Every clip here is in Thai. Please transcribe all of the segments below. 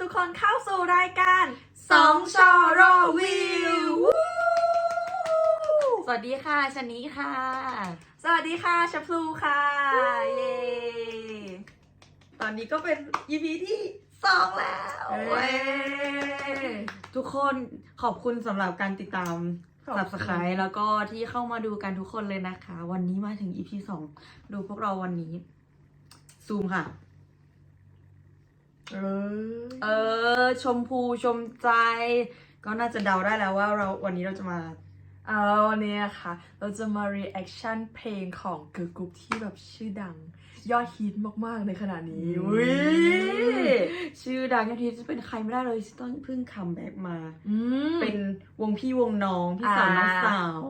ทุกคนเข้าสู่รายการสองชอรอวิววู้สวัสดีค่ะชนิค่ะ สวัสดีค่ะชพลูค่ะเย้ตอนนี้ก็เป็น EP ที่สองแล้วเอ้เว้ยยทุกคนขอบคุณสำหรับการติดตาม ขอบคุณ subscribe แล้วก็ที่เข้ามาดูกันทุกคนเลยนะคะ วันนี้มาถึง EP สองดูพวกเราวันนี้ซูมค่ะ เออ เออ ชมพูชมใจ ก็น่าจะเดาได้แล้วว่าเราวันนี้เราจะมาเอาวันนี้นะคะเราจะมา reaction เพลงของเกิร์ลกรุ๊ปที่แบบชื่อดัง ยอดฮิตมาก ๆ ในขณะนี้อุ๊อุ้ยยชื่อดังที่จะเป็นใครไม่ได้เลยต้องเพิ่งคัมแบ็กมาอืมเป็นวงพี่วงน้อง พี่สาวอ่าน้องสาว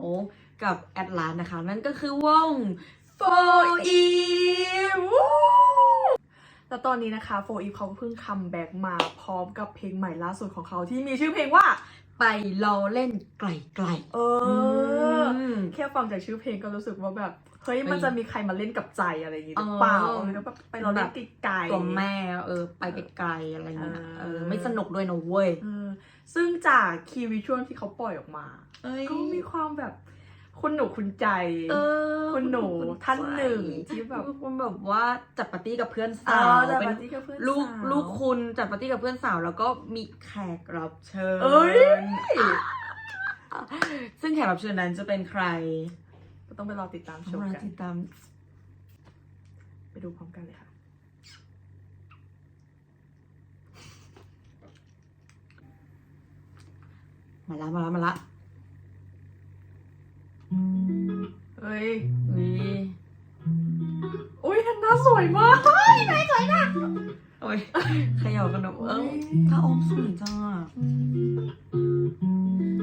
กับแอดลานนะคะ นั่นก็คือวง For e แล้วตอนนี้นะคะโฟอีฟเขาก็เพิ่งคัมแบ็กมาพร้อมกับเพลงใหม่ล่าสุดของเขาที่มีชื่อเพลงว่าไปรอเล่นไกลเอๆออมแค่ฟังจากชื่อเพลงก็รู้สึกว่าแบบเฮ้ยเฮ้ยมันจะมีใครมาเล่นกับใจอะไรอย่างงี้หรือเปล่าเออแล้วแบบไปเราเล่นไกลๆตัวแม่เออ ไปไกลๆอะไรอย่างเงี้ยเออเออไม่สนุกด้วยนะเว้ยเออซึ่งจากคีย์วิชวลที่เขาปล่อยออกมาเอ้ยก็มีความแบบ คุณหนูคุณใจ เออคุณหนูท่านหนึ่งที่แบบคุณแบบว่าจัดปาร์ตี้กับเพื่อนเอสาวอแต่เป็นปาร์ตี้กับเพื่อนลูกสาวลูกคุณจัดปาร์ตี้กับเพื่อนสาว แล้วก็มีแขกรับเชิญเอ้ยซึ่งแขกรับเชิญนั้นจะเป็นใคร ก็ต้องไปรอติดตามชต้อมงรอกันติดตาม ไปดูพร้อมกันเลยค่ะมาละมาละมาละ เฮ้ยอุ้ยอุ้ยทันหน้าสวยมากโอ้ยเขย่ากันแบบเออถ้าอมสวยจังอะ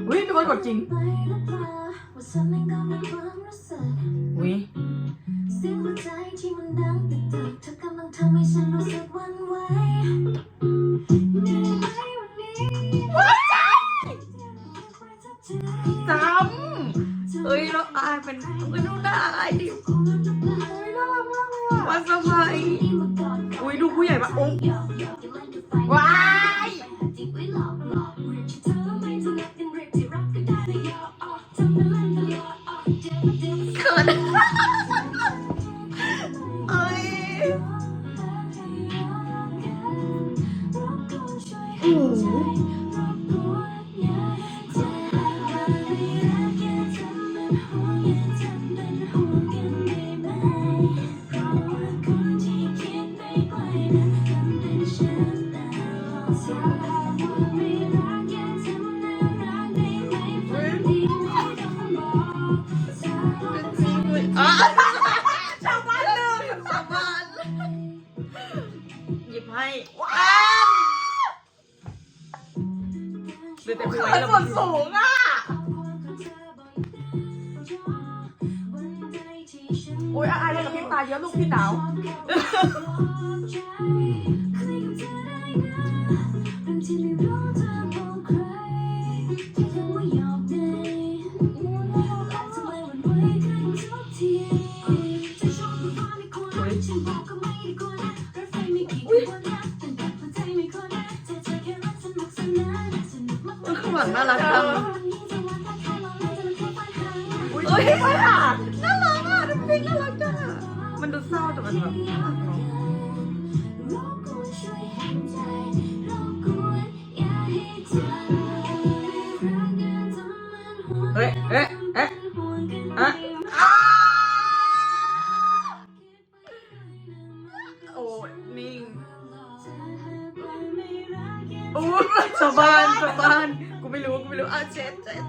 อุ้ยมีคนกดจริงอุ้ยเสียงหัวใจที่มันดังตึกตึกเธอกำลังทำให้ฉันรู้สึกหวันไหว เป็นเป็นดูหน้าอายดิว่ารักมากเลยอะวันสะพายอุ้ยดูผู้ใหญ่ปะโอ้ว้ายเขิน แต่หัวมันเราส่วนสูงอะอุ้ยอายเลยกับพี่ตาเยอะลูกพี่หนาว หลังน่ารักจังอุ้ยเอ้ยไม่ผ่านน่ารักอะทำไมน่ารักจังอะมันดูเศร้าแต่มันแบบน่ารักเนาะเฮ้ยเอ๊ะเอ๊ะอะอ้าโอ้นิ่งโอ้ยชาวบ้านชาวบ้าน กูไม่รู้กูไม่รู้อะเจ็ดเจ็ด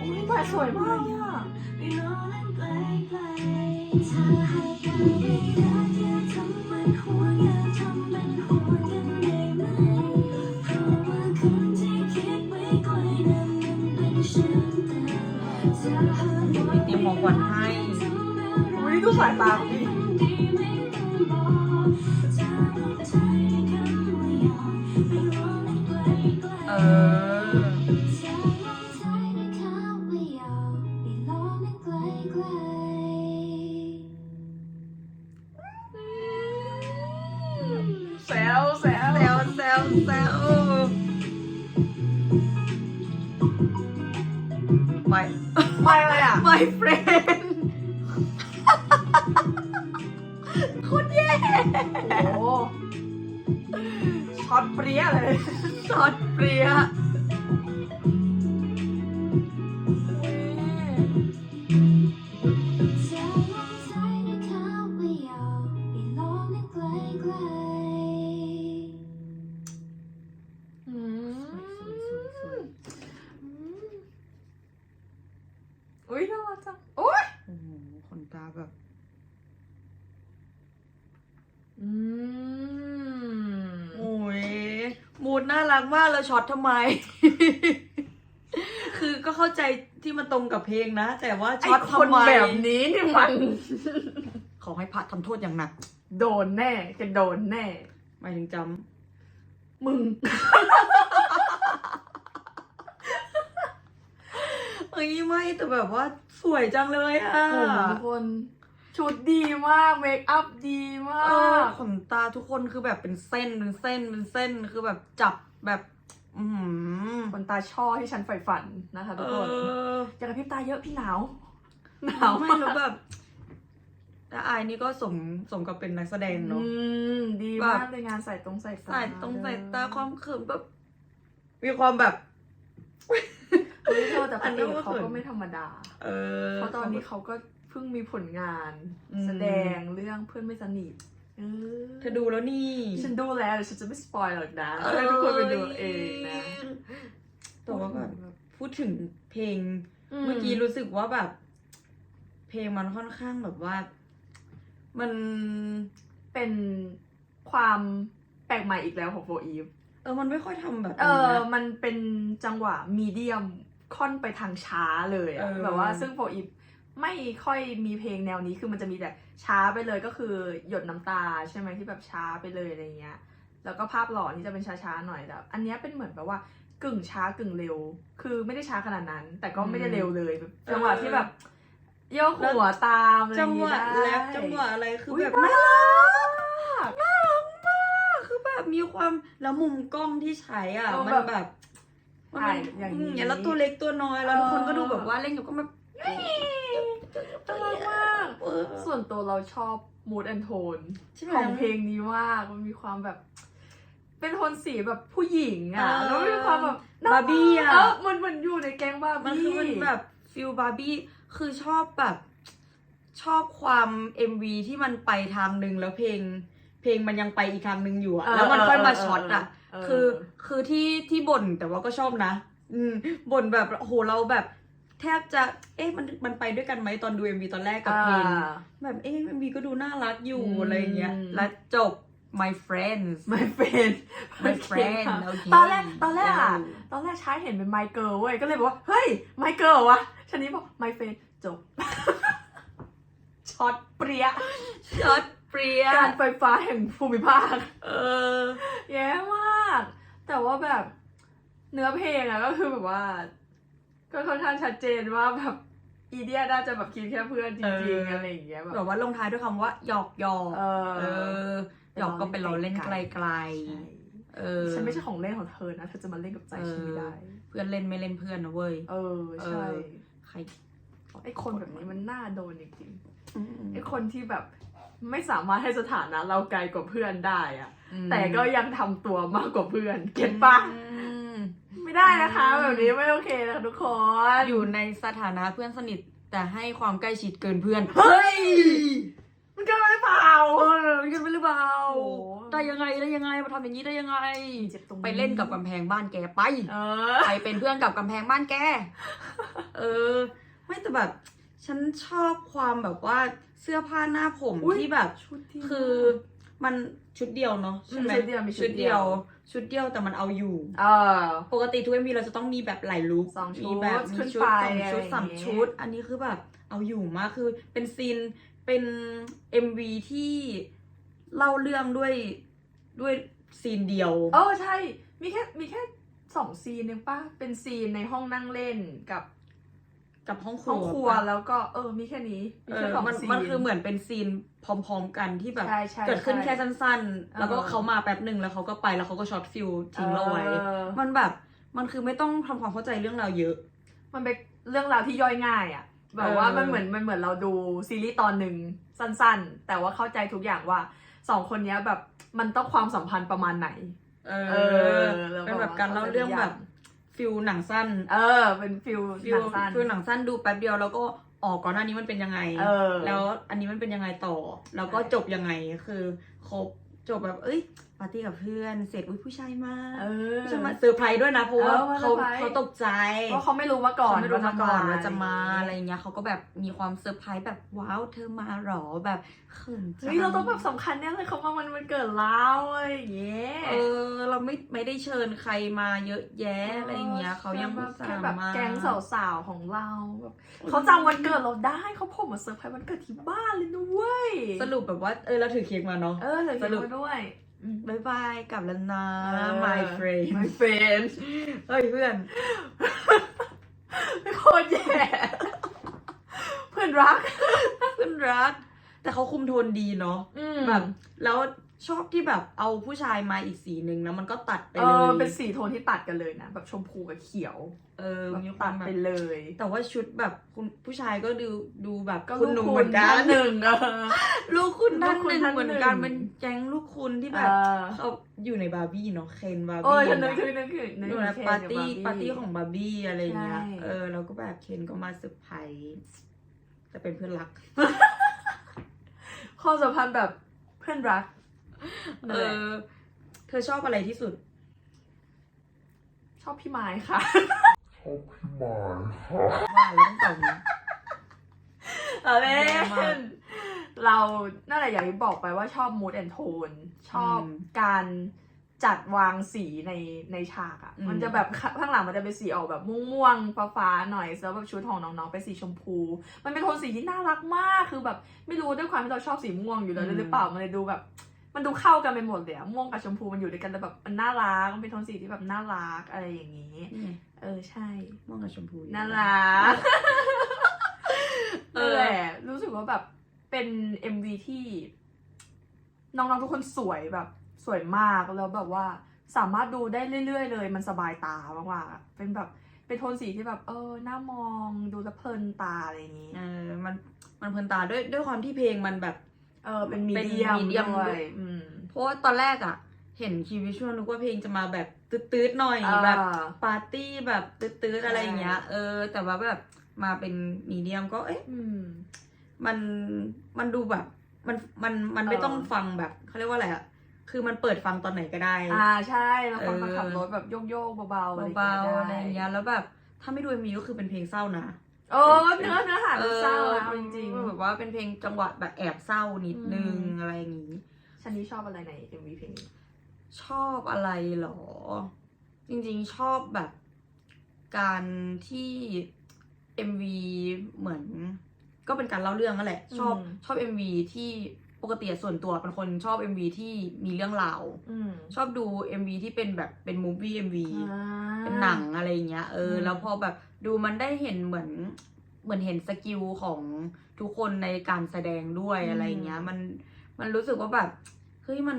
อุ้ยแต่สวยมากอะมีตรียมของขวัญให้อุ้ยดูสายตาของพี่ Yeah. มากแล้วช็อตทำไม คือก็เข้าใจที่มันตรงกับเพลงนะ แต่ว่าไอ้ช็อตคนทำไม แบบนี้นี่มัน ขอให้พระทำโทษอย่างหนักโดนแน่จะโดนแน่ หมายถึงจมึงำเอ้ยไม่แต่แบบว่าสวยจังเลยอะโอ้โหทุกคน ชุดดีมาก เมคอัพดีมาเออก ขนตาทุกคนคือแบบเป็นเส้นเป็นเส้นเป็นเส้นคือแบบจับ แบบอือหือคนตาช่อที่ฉันใฝ่ฝันนะคะเอทุกคนออย่ากระพริบตาเยอะพี่หนาวหนาเอาวไม่มากแล้วแบบแต่อายนี่ก็สมสมกับเป็นนักแสดงเนาะอืมดีแบบมากเลยงานใส่ตรงใส่ตาใส่ตรงใส่ตาความเขินแบบมีความแบบเฮ้ยเธอแต่พอัระนเอนี้กก็เขาเขินก็ไม่ธรรมดา เออเพราะตอนนี้เขาก็เพิ่งมีผลงานอืมแสดงเรื่องเพื่อนไม่สนิท เออเธอดูแล้วนี่ฉันดูแล้วเดี๋ยวฉันจะไม่สปอยหรอกนะให้ทุกคนไปดูเองนะแต่ว่าแบบพูดถึงเพลง เมื่อกี้รู้สึกว่าแบบ เพลงมันค่อนข้างแบบว่า มันเป็นความแปลกใหม่อีกแล้วของโฟอีฟเออมันไม่ค่อยทำแบบเอนี้อนะมันเป็นจังหวะมีเดียมค่อนไปทางช้าเลยอะเออแบบว่าซึ่งโฟอีฟ ไม่ค่อยมีเพลงแนวนี้คือมันจะมีแต่ช้าไปเลยก็คือหยดน้ำตาใช่ไหมที่แบบช้าไปเลยอะไรเงี้ย แล้วก็ภาพหล่อที่จะเป็นช้าๆหน่อยแต่อันเนี้ยเป็นเหมือนแบบว่ากึ่งช้ากึ่งเร็ว คือไม่ได้ช้าขนาดนั้น แต่ก็ไม่ได้เร็วเลยแบบจังหวะที่แบบโยกหัวตามอะไรอจัย่างงหงี้วะได้แรปจังหวะอะไรคืออุ๊ยแบบน่าน่ารักน่ารักมากคือแบบมีความแล้วมุมกล้องที่ใช้อะเออมันแบบแบบมันถ่ายอย่างนี้นี้แล้วตัวเล็กตัวน้อยแล้วทุกคนก็ดูเออแบบว่าเล่นกับก็แบบน่ารักมาก เออส่วนตัวเราชอบ mood and tone ใช่ไหม ของเพลงนี้มากมันมีความแบบ เป็นโทนสีแบบผู้หญิงอะเออแล้วมีความแบบน่บาร์บี้อะเออมันมันอยู่ในแก๊งบาร์มันบี้คือมันแบบฟิลบาร์บี้คือชอบแบบชอบความ MV ที่มันไปทางหนึ่งแล้วเพลง เพลงมันยังไปอีกทางหนึ่งอยู่อะเออแล้วมันค่อยมาเออช็อตอะเออ คือคือที่ที่บ่นแต่ว่าก็ชอบนะ อืมบ่นแบบโอ้โหเราแบบแทบจะ เอ๊ะมันมันไปด้วยกันไหมตอนดู MV ตอนแรกกับเพลงอ่าแบบเอ๊ะ MV ก็ดูน่ารักอยู่อืมอะไรอย่างเงี้ย แล้วจบ my friends my friend my friend โอเคตอนแรกตอนแรกอะตอนแรกใช้เห็นเป็น my girl เว้ย ก็เลยบอกว่า เฮ้ย my girl วะชันนี้บอก my friend จบ ช็อตเปรี้ยช็อตเปรี้ยการไฟฟ้าแห่งภูมิภาค เออ แย่มาก แต่ว่าแบบเนื้อเพลงอะก็คือแบบว่า ก็ค่อนข้างชัดเจนว่าแบบอีเดียน่าจะแบบคิดแค่เพื่อนจเอริงอๆอะไรอย่างเงี้ยแบแบบบว่าลงท้ายด้วยคำว่าหยอกหยอกเออเออหยอกก็เป็นเราเล่นไกลใช่ๆเออฉันไม่ใช่ของเล่นของเธอนะเธอจะมาเล่นกับใจฉันไม่ได้ เพื่อนเล่นไม่เล่นเพื่อนนะเว้ย เออใช่เออ ใครไอคนแบบนี้มันน่าโดนจริงอืมๆไอคนที่แบบไม่สามารถให้สถานะเราไกลกว่าเพื่อนได้อะอืมแต่ก็ยังทำตัวมากกว่าเพื่อน เก็ตปะ อืม ไม่ได้นะคะ แบบนี้ไม่โอเคนะทุกคนอยู่ในสถานะเพื่อนสนิท แต่ให้ความใกล้ชิดเกินเพื่อน เฮ้ย มันเกินไปหรือเปล่าเออกันไปหรือเปล่าโอ้ได้ยังไงได้ยังไงมาทำอย่างนี้ได้ยังไง เจ็บตรงไปเล่นกับกำแพงบ้านแกไป เออ ไปเป็นเพื่อนกับกำแพงบ้านแก เออ ไม่แต่แบบ ฉันชอบความแบบว่าเสื้อผ้าหน้าผมอุ๊ย ที่แบบ ชุดที่ คือมันชุดเดียวเนาะใช่ไหมอืมชุดเดียวมีชุชุดดเดีเดียยวว ชุดเดียวแต่มันเอาอยู่ เออ ปกติทุกเอ็มวีเราจะต้องมีแบบหลายลุคสองชุดมีแบบมีขึ้นชุดไปสองชุดอะไรอย่างสามเงี้ยชุด อันนี้คือแบบเอาอยู่มากคือเป็นซีนเป็น MV ที่เล่าเรื่องด้วยด้วยซีนเดียว เออใช่ มีแค่มีแค่สองซีนเองป่ะเป็นซีนในห้องนั่งเล่นกับ กับห้องครัวห้องครัวแล้วก็เออมีแค่นี้มีเอแค่อสองมันซีนมันคือเหมือนเป็นซีนพร้อมๆกันที่แบบใช่ใช่เกิดขึ้นใช่แค่สั้นๆ แล้วก็เออ เขามาแป๊บหนึ่งแล้วเขาก็ไปแล้วเขาก็ช็อตฟิลทิ้งเราไว้ ออมันแบบมันคือไม่ต้องทำความเข้าใจเรื่องราวเยอะ มันไปเรื่องราวที่ย่อยง่ายอะแบบว่าเออ มันเหมือนมันเหมือนเราดูซีรีส์ตอนหนึ่งสั้นๆ แต่ว่าเข้าใจทุกอย่างว่าสองคนเนี้ยแบบมันต้องความสัมพันธ์ประมาณไหน เอเออแล้วเป็นแบบการเล่าเรื่องแบบ ฟิลหนังสั้นเออ เป็นฟิลฟิหลนังสั้น ฟิลหนังสั้นดูแป๊บเดียวแล้วก็ออกก่อนหน้านี้มันเป็นยังไง เออ แล้วอันนี้มันเป็นยังไงต่อ แล้วก็ใช่จบยังไงคือครบจบแบบเอ้ยปาร์ตี้กับเพื่อน เสร็จอุ้ยผู้ชายมาเออผู้ชายมาเซอร์ไพรส์ด้วยนะ เพราะว่าเออมาเขาเซอร์ไพรส์ เขาตกใจเพราะเขาไม่รู้มาก่อนเขาไม่รู้มาก่อนว่าจะมาอะอะไรไรเงี้ยเขาก็แบบมีความเซอร์ไพรส์แบบว้าวเธอมาเหรอแบบเขินจัเฮ้ยเราต้องแบบสำคัญแน่เลยเขามามันมันเกิดเราอะไรอย่างเงี้ย เออ เราไม่ไม่ได้เชิญใครมาเยอะแยะอะไรเงี้ยเขายังแบอุบตส่าแค่ห์แบบมาแก๊งสาวๆของเราแบบเขาจำวันเกิดเราได้เขาผมมาเซอร์ไพรส์วันเกิดที่บ้านเลยนะเว้ยสรุปแบบว่าเออเราถือเค้กมาเนาะ เออเลยสรุป มาด้วยอืม บายบายกลับแล้วนะเออ my friend my friend เฮ้ยเพื่อนโคตรแย่ เพื่อนรัก เพื่อนรัก แต่เขาคุมโทนดีเนาะอืมแบบแล้ว ชอบที่แบบเอาผู้ชายมาอีกสีหนึ่งแล้วมันก็ตัดไปเอเลอยเป็นสีโทนที่ตัดกันเลยนะ แบบชมพูกับเขียวเออแบบมีคตัวาดมแบไปบเลย แต่ว่าชุดแบบคุณผู้ชายก็ดูดูแบบก็คุณหนุ่มเหมือนกัลูนคุณท่าหนึ่งเออ ลูกคุณท่านลูกคุหณนึ่งท่านเหมือนกันหนึ่งเป็นแก๊งลูกคุณที่แบเอบอเขาอยู่ในบาร์บี้เนาะเคนบาร์โอ้บี้ยฉันนึกอะถึงนึกถึงนึกอยู่ถึในงเคนปาร์ตี้กับบปาร์ตี้ของบาร์บี้อะไรเงี้ยใช่เออแล้วก็แบบเคนก็มาเซอร์ไพรส์แต่เป็นเพื่อนรัก ความสัมพันธ์แบบเพื่อนรัก เออ เธอชอบอะไรที่สุด ชอบพี่ไม้ค่ะ ชอบพี่หมายค่ะว่าแล้วต้องตอบนี้เออเล่แย่มากนเรานั่นแหละอย่างที่บอกไปว่าชอบ mood and tone ชอบอืมการจัดวางสีในในฉากอะ่ะอืมมันจะแบบข้ข้างหลังมันจะเป็นสีออกแบบม่วงๆ ฟ้าๆ หน่อยแล้วแบบชุดของน้องๆเป็นสีชมพู มันเป็นโทนสีที่น่ารักมาก คือแบบไม่รู้ด้วยความที่เราชอบสีม่วงอยู่แล้วหรือเปล่า มันเลยดูแบบ มันดูเข้ากันไปหมดเลยอะม่วงกับชมพูมันอยู่ด้วยกันแล้วแบบมันน่ารักมันเป็นโทนสีที่แบบน่ารักอะไรอย่างนี้ นี่ไงเออใช่ ม่วงกับชมพูอยู่น่ารักเอนั่นอแหละรู้สึกว่าแบบเป็น MV ที่ น้องๆทุกคนสวยแบบสวยมากแล้วแบบว่า สามารถดูได้เรื่อย ๆ เลย มันสบายตามากๆอะเป็นแบบเป็นโทนสีที่แบบ เออน่ามองดูแล้วเพลินตาอะไรอย่างนี้ เออมันมันเพลินตาด้วยด้วยความที่เพลงมันแบบ เออเป็นมีเป็นเดียม medium ด้วด้วย ยอืมเพราะว่าตอนแรกอะเห็นคีย์วิชวลนึกว่าเพลงจะมาแบบตืดๆหน่อยแบบ อ่า ปาร์ตี้แบบตืดๆอะไรอย่างเงี้ยใช่เออ แต่ว่าแบบมาเป็นมีเดียมก็เอ๊ะอืม มันมันดูแบบ มันมันมันไม่เออ ต้องฟังแบบเขาเรียกว่าอะไรอะคือมันเปิดฟังตอนไหนก็ได้ อ่าใช่เราฟังเออมาขับรถแบบโยกๆเบาๆอะไรเบาๆอะไรได้อย่างเงี้ยแล้วแบบ ถ้าไม่ดูมีก็คือเป็นเพลงเศร้านะ เออเนื้อเนื้อหามันเศร้านะเอาจริงเออ แบบว่าเป็นเพลงจังหวะแบบแอบเศร้านิดนึงอืมอะไรอย่างงี้ๆชันนี้ชอบอะไรใน MV เพลงนี้ชอบอะไรเหรอ จริงๆชอบแบบการที่ MV เหมือน ก็เป็นการเล่าเรื่องนั่นแหละ ชอบอืมชอบ MV ที่ปกติส่วนตัวเป็นคนชอบ MV ที่มีเรื่องราวอืมชอบดู MV ที่เป็นแบบเป็นมูฟวี่ MV อ่าเป็นหนังอะไรอย่างเงี้ยเอออมแล้วพอแบบดูมันได้เห็นเหมือน เหมือนเห็นสกิลของทุกคนในการแสดงด้วยอะไรอย่างเงี้ย มันมันรู้สึกว่าแบบเฮ้ยมัน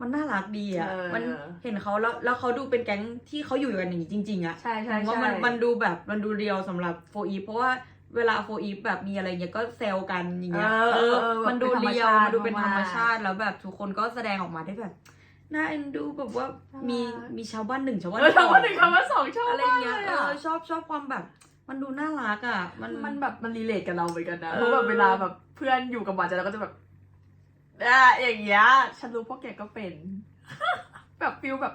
มันน่ารักดีอะเออ มันเห็นเขาแล้วแล้วเขาดูเป็นแก๊งที่เขาอยู่กันอย่างนี้จริงๆอะ ใช่ใช่ว่าใช่มันมันดูแบบมันดูเรียวสำหรับโฟอีเพราะว่าเวลาโฟอีแบบมีอะไรเงี้ยก็แซวกันอย่างเงี้ยเออเออมันดูเป็นธรรมเรียวชาติมันดูเป็นธรรมมากๆชาติแล้วแบบทุกคนก็แสดงออกมาได้แบบน่าเอ็นดูแบบว่ามีน่ารักมีชาวบ้านหนึ่งชาวบ้านเออสคำว่าหนึ่งองคำว่าสองชอบอะไรมากเงี้ยเลยเออะ อชอบชอบความแบบ มันดูน่ารักอะ มันมันแบบมันรีเลทกับเราเหมือนกันนะเออเพราะแบบเวลาแบบเพื่อนอยู่กับหวานใจเราก็จะแบบอะอย่างเงี้ยฉันรู้พวกแกก็เป็น แบบฟิลแบบ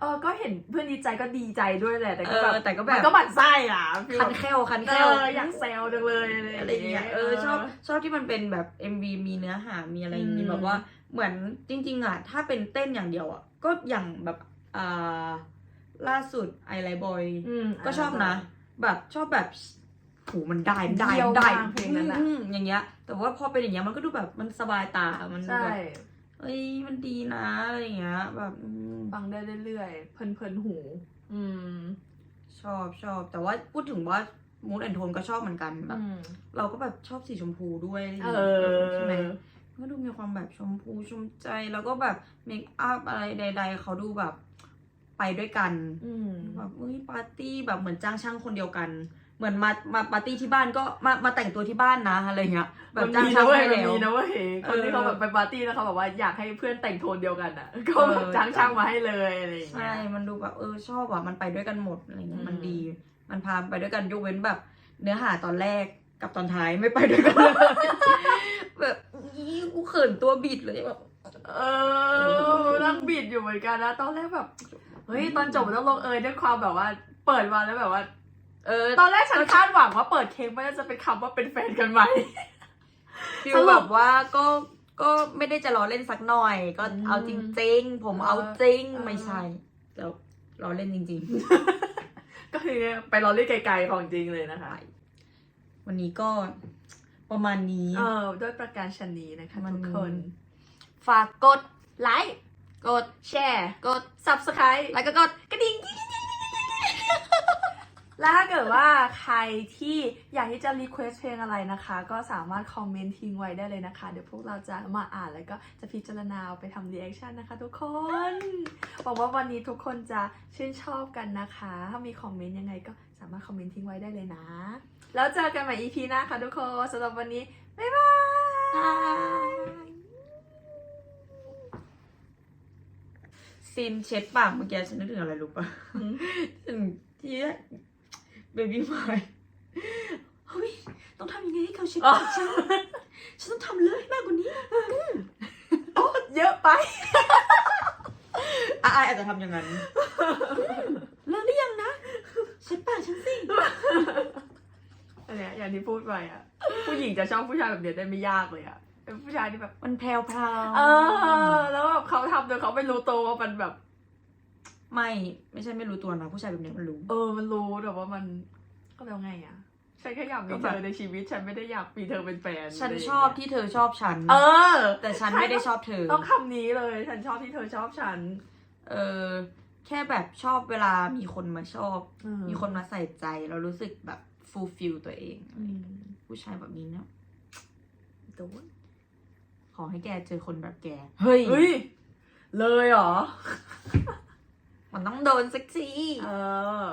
เออก็เห็นเพื่อนดีใจก็ดีใจด้วยแหละแต่เอก็อแบบแต่ก็แบมันบก็หมั่นไส้อะฟีลคัแบนบแคลคันเอแคลออยากแซวจังเลยอะไรอย่างเงี้ยเออชอบชอบที่มันเป็นแบบ MV มีเนื้อหามีอะไรอย่างงี้อืมแบบว่าเหมือนจริง ๆอะถ้าเป็นเต้นอย่างเดียวอะก็อย่างแบบอ่าล่าสุดไอไลบอยอืมก็ชอบนะ แบบชอบแบบหูมันได้มันได้เยี่ยวมันได้มากเพลงนั้นอะ อืมอย่างเงี้ย แต่ว่าพอเป็นอย่างเงี้ยมันก็ดูแบบมันสบายตา มันดูใช่ แบบเอ้ยมันดีนะอะไรอย่างเงี้ย แบบอืมฟังได้เรื่อยๆ เพลินๆหู อืมชอบชอบ แต่ว่าพูดถึงว่ามูดแอนโทนก็ชอบเหมือนกันแบบ อืมเราก็แบบชอบสีชมพูด้วยเออใช่ไหมมันก็ดูมีความแบบชมพูชมใจแล้วก็แบบเมคอัพอะไรใด ๆ เขาดูแบบ ไปด้วยกันอืมแบบเอ้ยปาร์ตี้แบบเหมือนจ้างช่างคนเดียวกัน เหมือนมามาปาร์ตี้ที่บ้านก็มามาแต่งตัวที่บ้านนะอะไรเงี้ยแบบมันจ้างมีช่านะงเว้ยให้มันแล้วมีนะเว้ยคนที่เออเขาแบบไปปาร์ตี้แล้วเขาแบบว่าอยากให้เพื่อนแต่งโทนเดียวกันอะก็เออจ้างช่างมาให้เลยอะไรอย่างเงี้ใช่ยมันดูแบบเออชอบอะมันไปด้วยกันหมดอะไรเงี้อืยมมันดี มันพาไปด้วยกันยกเว้นแบบ เนื้อหาตอนแรกกับตอนท้ายไม่ไปด้วยกันเลยแบบอีกูเขินตัวบิดเลยแบบเออนั่งบิดอยู่เหมือนกันนะตอนแรกแบบ เฮ้ยตอนจบมันต้องลงเอยด้วยความแบบว่า เปิดมาแล้วแบบว่า เออตอนแรกฉันคาดหวังว่าเปิดเค้กมันจะเป็นคำว่าเป็นแฟนกันไหม ฟิสลรุปแบบว่าก็ก็ไม่ได้จะล้อเล่นสักหน่อย ก็อืมเอาจริง ๆ ผมเอาจริงเออ ไม่ใช่แล้วล้อเล่นจริงก็คือไปรอเล่นไกลๆของจริงเลยนะคะ ๆ วันนี้ก็ประมาณนี้ เออด้วยประการชนนี้นะคะมัน ทุกคน ฝากกดไลค์ กดแชร์ กด subscribe แล้วก็กดกระดิ่ง แล้วถ้าเกิดว่าใครที่อยากที่จะรีเควสเพลงอะไรนะคะ ก็สามารถคอมเมนต์ทิ้งไว้ได้เลยนะคะ เดี๋ยวพวกเราจะมาอ่านแล้วก็จะพิจารณาไปทำรีแอคชั่นนะคะทุกคนหวังว่าวันนี้ทุกคนจะชื่นชอบกันนะคะ ถ้ามีคอมเมนต์ยังไงก็สามารถคอมเมนต์ทิ้งไว้ได้เลยนะ แล้วเจอกันใหม่ EP หน้าค่ะทุกคนสำหรับวันนี้ บ๊ายบาย ซีนเช็ดปากเมื่อกี้ฉันนึกถึงอะไรรู้ปะอืมถึงที่เบบี้ไมเฮ้ยต้องทำยังไงให้เขาเช็ดปากฉันฉันต้องทำเลยให้มากกว่านี้โอ้เยอะไปอาอาจจะทำอย่างนั้นเลิกได้ยังนะเช็ดปากฉันสิอันเนี้ยอย่างที่พูดไปอะผู้หญิงจะชอบผู้ชายแบบเนี้ยได้ไม่ยากเลยอะ เป็นผู้ชายที่แบบ มันแพรวพราวเออ แล้วแบบเขาทำโดยเขาไม่รู้ตัวว่ามันแบบ ไม่ ไม่ใช่ไม่รู้ตัวนะผู้ชายแบบนี้มันรู้ เออ มันรู้แต่ว่ามันก็แล้วไงอะฉันแค่อยากมีก็เธแบบอในชีวิต ฉันไม่ได้อยากมีเธอเป็นแฟนฉันะไรย่างชเงี้ยอบที่เธอชอบฉัน เออ แต่ฉันไม่ได้ชอบเธอ ต้องคำนี้เลย ฉันชอบที่เธอชอบฉัน เออ แค่แบบชอบเวลามีคนมาชอบเออมีคนมาใส่ใจ เรารู้สึกแบบฟูลฟิลตัวเองอืมผู้ชายแบบนี้เนี่ยโดน ขอให้แกเจอคนแบบแก เฮ้ย เฮ้ย เลยเหรอ มันต้องโดนสักที เออ